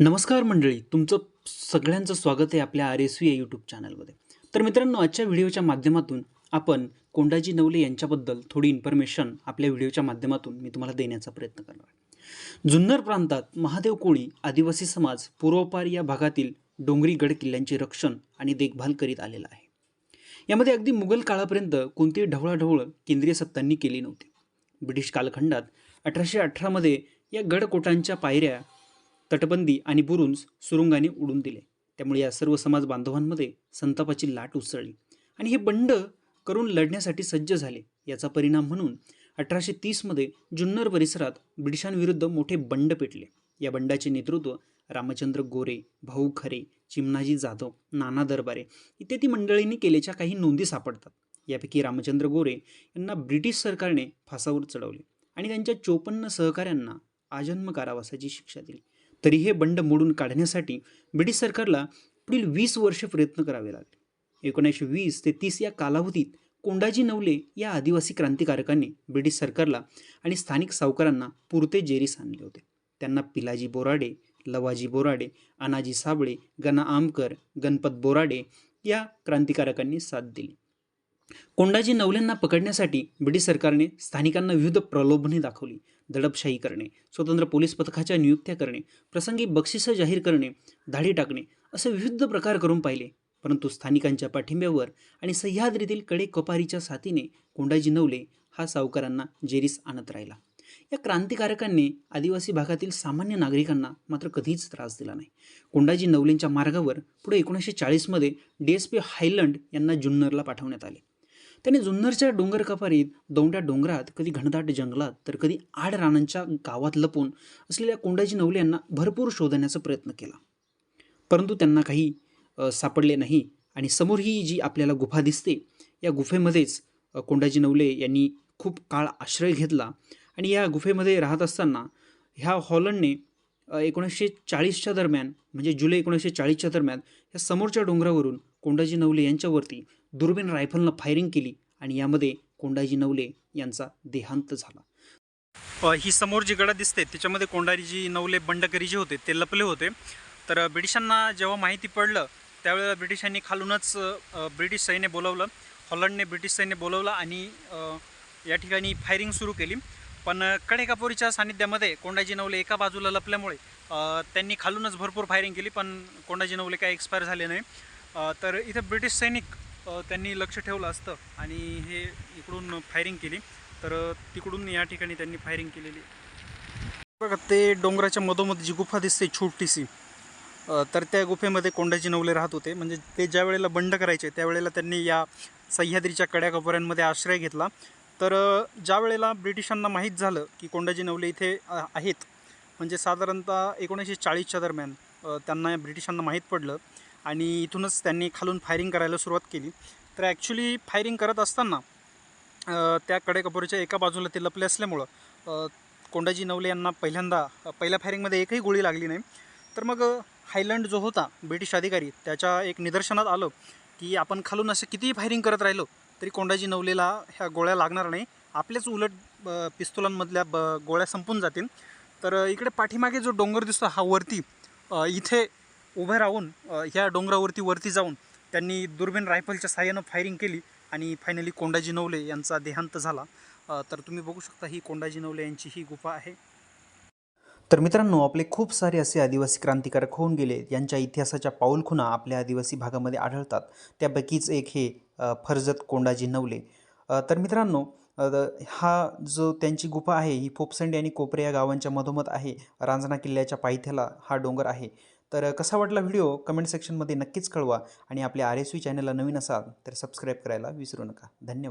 नमस्कार मंडळी तुमचं सगळ्यांचं स्वागत आहे आपल्या आर एस व्ही या यूट्यूब चॅनलमध्ये तर मित्रांनो आजच्या व्हिडिओच्या माध्यमातून आपण कोंडाजी नवले यांच्याबद्दल थोडी इन्फॉर्मेशन आपल्या व्हिडिओच्या माध्यमातून मी तुम्हाला देण्याचा प्रयत्न करणार आहे. जुन्नर प्रांतात महादेव कोळी आदिवासी समाज पूर्वपार या भागातील डोंगरी गड किल्ल्यांचे रक्षण आणि देखभाल करीत आलेला आहे. यामध्ये अगदी मुघल काळापर्यंत कोणतीही ढवळाढवळ केंद्रीय सत्तांनी केली नव्हती. ब्रिटिश कालखंडात अठराशे अठरामध्ये या गडकोटांच्या पायऱ्या तटबंदी आणि बुरुंज सुरुंगाने उडून दिले. त्यामुळे या सर्व समाज बांधवांमध्ये संतापाची लाट उसळली. आणि हे बंड करून लढण्यासाठी सज्ज झाले. याचा परिणाम म्हणून अठराशे तीसमध्ये जुन्नर परिसरात ब्रिटिशांविरुद्ध मोठे बंड पेटले. या बंडाचे नेतृत्व रामचंद्र गोरे भाऊ खरे चिमनाजी जाधव नाना दरबारे इत्यादी मंडळींनी केल्याच्या काही नोंदी सापडतात. यापैकी रामचंद्र गोरे यांना ब्रिटिश सरकारने फासावर चढवले आणि त्यांच्या चोपन्न सहकाऱ्यांना आजन्म कारावासाची शिक्षा दिली. तरी हे बंड मोडून काढण्यासाठी ब्रिटिश सरकारला पुढील वीस वर्षे प्रयत्न करावे लागले. एकोणीसशे वीस ते तीस या कालावधीत कोंडाजी नवले या आदिवासी क्रांतिकारकांनी ब्रिटिश सरकारला आणि स्थानिक सावकारांना पुरते जेरीस आणले होते. त्यांना पिलाजी बोराडे लवाजी बोराडे अनाजी साबळे गना आमकर गणपत बोराडे या क्रांतिकारकांनी साथ दिली. कोंडाजी नवलेंना पकडण्यासाठी ब्रिटिश सरकारने स्थानिकांना विविध प्रलोभने दाखवली. दडपशाही करणे स्वतंत्र पोलीस पथकाच्या नियुक्त्या करणे प्रसंगी बक्षिसं जाहीर करणे धाडी टाकणे असे विविध प्रकार करून पाहिले. परंतु स्थानिकांच्या पाठिंब्यावर आणि सह्याद्रीतील कडे कपारीच्या साथीने कोंडाजी नवले हा सावकारांना जेरीस आणत राहिला. या क्रांतिकारकांनी आदिवासी भागातील सामान्य नागरिकांना मात्र कधीच त्रास दिला नाही. कोंडाजी नवलेंच्या मार्गावर पुढे एकोणीसशे चाळीसमध्ये डी एस पी हायलंड यांना जुन्नरला पाठवण्यात आले. त्यांनी जुन्नरच्या डोंगर कपारीत दौंड्या डोंगरात कधी घनदाट जंगलात तर कधी आड रानांच्या गावात लपून असलेल्या कोंडाजी नवले यांना भरपूर शोधण्याचा प्रयत्न केला. परंतु त्यांना काही सापडले नाही आणि समोर ही जी आपल्याला गुफा दिसते या गुफेमध्येच कोंडाजी नवले यांनी खूप काळ आश्रय घेतला आणि या गुफेमध्ये राहत असताना ह्या हॉलंडने एकोणीसशे चाळीसच्या दरम्यान म्हणजे जुलै एकोणीसशे चाळीसच्या दरम्यान या समोरच्या डोंगरावरून कोंडाजी नवले यांच्यावरती दुर्बीन रायफलनं फायरिंग केली आणि यामध्ये कोंडाजी नवले यांचा देहांत झाला. ही समोर जी गडा दिसते त्याच्यामध्ये कोंडाजी नवले बंडकरी जे होते ते लपले होते. तर ब्रिटिशांना जेव्हा माहिती पडलं त्यावेळेला ब्रिटिशांनी खालूनच ब्रिटिश सैन्य बोलवलं. हॉलंडने ब्रिटिश सैन्य बोलवलं आणि या ठिकाणी फायरिंग सुरू केली. पण कडेकापोरीच्या सानिध्यामध्ये कोंडाजी नवले एका बाजूला लपल्यामुळे त्यांनी खालूनच भरपूर फायरिंग केली पण कोंडाजी नवले काय एक्सपायर झाले नाही. तर इथं ब्रिटिश सैनिक त्यांनी लक्ष ठेवलं असतं आणि हे इकडून फायरिंग केली. तर तिकडून या ठिकाणी त्यांनी फायरिंग केलेली. बघा ते डोंगराच्या मधोमध जी गुफा दिसते छोटीशी तर त्या गुफेमध्ये कोंडाजी नवले राहत होते. म्हणजे ते ज्या वेळेला बंड करायचे त्यावेळेला त्यांनी या सह्याद्रीच्या कड्याकोपऱ्यांमध्ये आश्रय घेतला. तर ज्या वेळेला ब्रिटिशांना माहीत झालं की कोंडाजी नवले इथे आहेत म्हणजे साधारणतः एकोणीसशे चाळीसच्या दरम्यान त्यांना ब्रिटिशांना माहीत पडलं आणि इथूनच त्यांनी खालून फायरिंग करायला सुरुवात केली. तर ॲक्च्युली फायरिंग करत असताना त्या कडेकपोरीच्या एका बाजूला ते लपले असल्यामुळं कोंडाजी नवले यांना पहिल्यांदा पहिल्या फायरिंगमध्ये एकही गोळी लागली नाही. तर मग हायलंड जो होता ब्रिटिश अधिकारी त्याच्या एक निदर्शनात आलं की आपण खालून असं कितीही फायरिंग करत राहिलो तरी कोंडाजी नवलेला ह्या गोळ्या लागणार नाही. आपल्याच उलट पिस्तुलांमधल्या ब गोळ्या संपून जातील. तर इकडे पाठीमागे जो डोंगर दिसतो हा वरती इथे उभे राहून ह्या डोंगरावरती वरती जाऊन त्यांनी दुर्बीन रायफलच्या साह्यानं फायरिंग केली आणि फायनली कोंडाजी नवले यांचा देहांत झाला. तर तुम्ही बघू शकता ही कोंडाजी नवले यांची ही गुफा आहे. तर मित्रांनो आपले खूप सारे असे आदिवासी क्रांतिकारक होऊन गेले यांच्या इतिहासाच्या पाऊलखुणा आपल्या आदिवासी भागामध्ये आढळतात. त्यापैकीच एक हे फर्जत कोंडाजी नवले. तर मित्रांनो हा जो त्यांची गुफा आहे ही फोपसंडी आणि कोपरे या गावांच्या मधोमध आहे. रांजणा किल्ल्याच्या पायथ्याला हा डोंगर आहे. तर कसा वाटला व्हिडिओ? कमेंट सेक्शनमध्ये नक्कीच कळवा आणि आपल्या आर एस व्ही चॅनलला नवीन असाल तर सबस्क्राईब करायला विसरू नका. धन्यवाद.